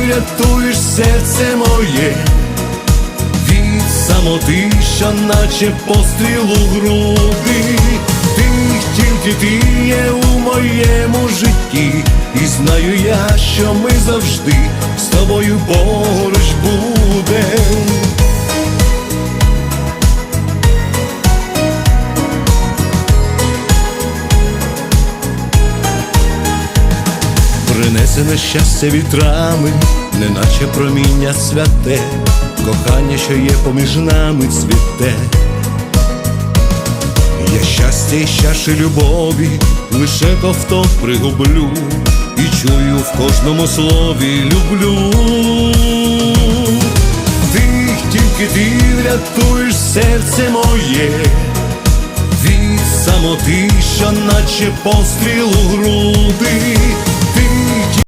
врятуєш серце моє від самоти, що наче пострілу груди. Ти тільки ти є у моєму житті, і знаю я, що ми завжди з тобою поруч Принесене щастя вітрами, неначе проміння святе, кохання, що є поміж нами, цвіте. Я щастя і чаші любові, лише ковток пригублю, і чую в кожному слові люблю. Ти тільки ти врятуєш серце моє від самоти, що наче постріл у груди.